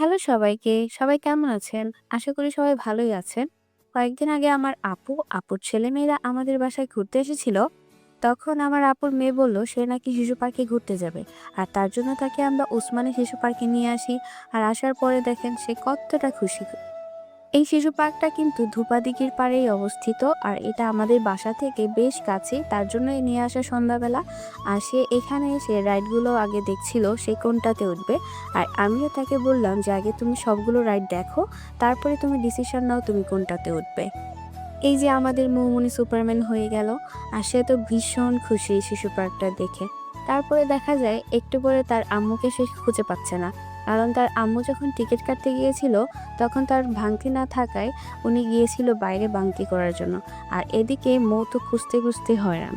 Hello সবাইকে। সবাই কেমন আছেন? আশা করি সবাই ভালোই আছেন। কয়েকদিন আগে আমার আপু, আপুর ছেলেমেয়েরা আমাদের বাসায় ঘুরতে এসেছিল। তখন আমার আপুর মেয়ে বলল সে নাকি শিশু পার্কে ঘুরতে যাবে। আর তার জন্য তাকে আমরা ওসমানী শিশু পার্কে নিয়ে আসি। আর আসার পরে দেখেন সে কতটা খুশি। এই শিশু পার্কটা কিন্তু ধূপাদিঘির পাড়েই অবস্থিত আর এটা আমাদের বাসা থেকে বেশ কাছে তার জন্যই নিয়ে আসা সন্ধ্যাবেলা। আর সে এখানে এসে রাইডগুলো আগে দেখছিল, সে কোনটাতে উঠবে। আর আমিও তাকে বললাম যে, আগে তুমি সবগুলো রাইড দেখো, তারপরে তুমি ডিসিশন নাও তুমি কোনটাতে উঠবে। এই যে আমাদের মৌমনি সুপারম্যান হয়ে গেল। আর সে তো ভীষণ খুশি শিশু পার্কটা দেখে। তারপরে দেখা যায়, একটু পরে তার আম্মুকে সে খুঁজে পাচ্ছে না। কারণ তার আম্মু যখন টিকিট কাটতে গিয়েছিল, তখন তার ভাঙতি না থাকায় উনি গিয়েছিল বাইরে বাংতি করার জন্য। আর এদিকে মৌ তো খুঁজতে খুঁজতে হয়রান।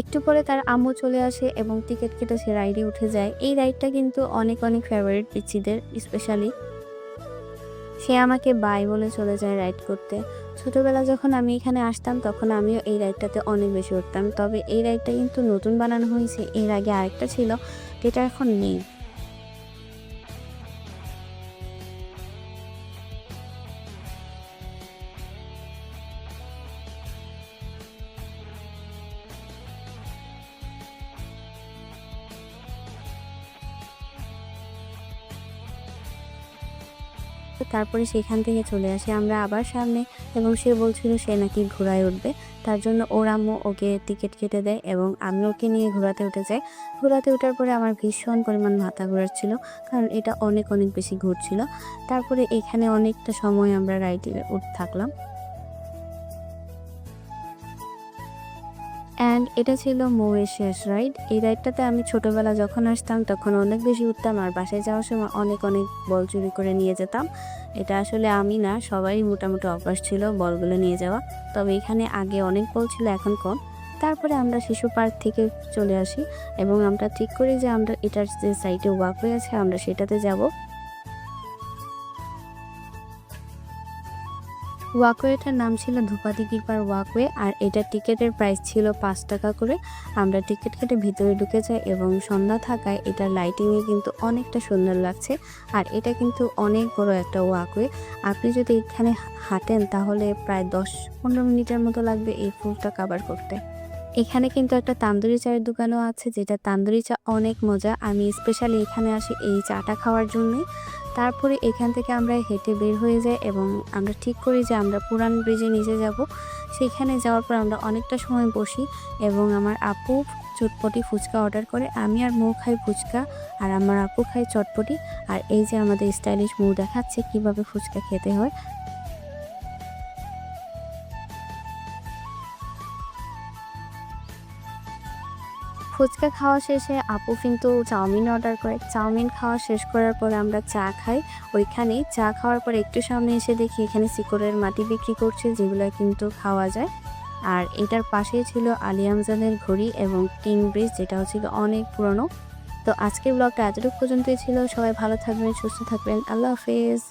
একটু পরে তার আম্মু চলে আসে এবং টিকিট কেটে সে রাইডে উঠে যায়। এই রাইডটা কিন্তু অনেক অনেক ফেভারিট পিচ্ছিদের স্পেশালি সে আমাকে বাই বলে চলে যায় রাইড করতে। ছোটোবেলা যখন আমি এখানে আসতাম, তখন আমিও এই রাইডটাতে অনেক বেশি উঠতাম। তবে এই রাইডটা কিন্তু নতুন বানানো হয়েছে। এর আগে আরেকটা ছিল, যেটা এখন নেই। তারপরে সেখান থেকে চলে আসে আমরা আবার সামনে এবং সে বলছিল সে নাকি ঘোরায় উঠবে। তার জন্য ওর আম্মু ওকে টিকিট কেটে দেয় এবং আমি ওকে নিয়ে ঘোরাতে উঠে যাই। ঘোরাতে ওঠার পরে আমার ভীষণ পরিমাণ মাথা ঘোরাচ্ছিল কারণ এটা অনেক অনেক বেশি ঘুরছিল তারপরে এখানে অনেকটা সময় আমরা রাইডে উঠ থাকলাম। অ্যান্ড এটা ছিল মৌয়ের শেষ রাইড এই রাইডটাতে আমি ছোটোবেলা যখন আসতাম, তখন অনেক বেশি উঠতাম আর বাসায় যাওয়ার সময় অনেক অনেক বল চুরি করে নিয়ে যেতাম। এটা আসলে আমি না সবাই মোটামুটি অভ্যাস ছিল বলগুলো নিয়ে যাওয়া। তবে এখানে আগে অনেক বল ছিল, এখন কম। তারপরে আমরা শিশু পার্ক থেকে চলে আসি এবং আমরা ঠিক করি যে আমরা এটার যে সাইডে ওয়াকওয়ে আছে, আমরা সেটাতে যাব। ওয়াকওয়েটার নাম ছিল ধূপাদিঘির পার ওয়াকওয়ে, আর এটা টিকিটের প্রাইস ছিল পাঁচ টাকা করে। আমরা টিকিট কেটে ভিতরে ঢুকে যাই এবং সন্ধ্যা থাকায় এটার লাইটিংয়ে কিন্তু অনেকটা সুন্দর লাগছে। আর এটা কিন্তু অনেক বড় একটা ওয়াকওয়ে। আপনি যদি এখানে হাঁটেন তাহলে প্রায় দশ পনেরো মিনিটের মতো লাগবে এই ফুলটা কাভার করতে। এখানে কিন্তু একটা তান্দুরি চায়ের দোকানও আছে, যেটা তান্দুরি চা অনেক মজা। আমি স্পেশালি এখানে আসি এই চাটা খাওয়ার জন্যই তারপরে এখান থেকে আমরা হেঁটে বের হয়ে যাই এবং আমরা ঠিক করি যে আমরা পুরান ব্রিজে নিচে যাব। সেখানে যাওয়ার পর আমরা অনেকটা সময় বসি এবং আমার আপু চটপটি ফুচকা অর্ডার করে, আমি আর মৌ খাই ফুচকা আর আমার আপু খাই চটপটি। আর এই যে আমাদের স্টাইলিশ মৌ দেখাচ্ছে কীভাবে ফুচকা খেতে হয় ফুচকা খাওয়া শেষে আপু কিন্তু চাউমিন অর্ডার করে। চাউমিন খাওয়া শেষ করার পরে আমরা চা খাই। ওইখানেই চা খাওয়ার পর একটু সামনে এসে দেখি এখানে শিকড়ের মাটি বিক্রি করছে, যেগুলো কিন্তু খাওয়া যায়। আর এটার পাশেই ছিল আলিয়ামজানের ঘড়ি এবং টিন ব্রিজ, যেটাও ছিল অনেক পুরনো। তো আজকের ব্লগটা এতটুকু পর্যন্তই ছিল। সবাই ভালো থাকবেন, সুস্থ থাকবেন। আল্লাহ হাফেজ।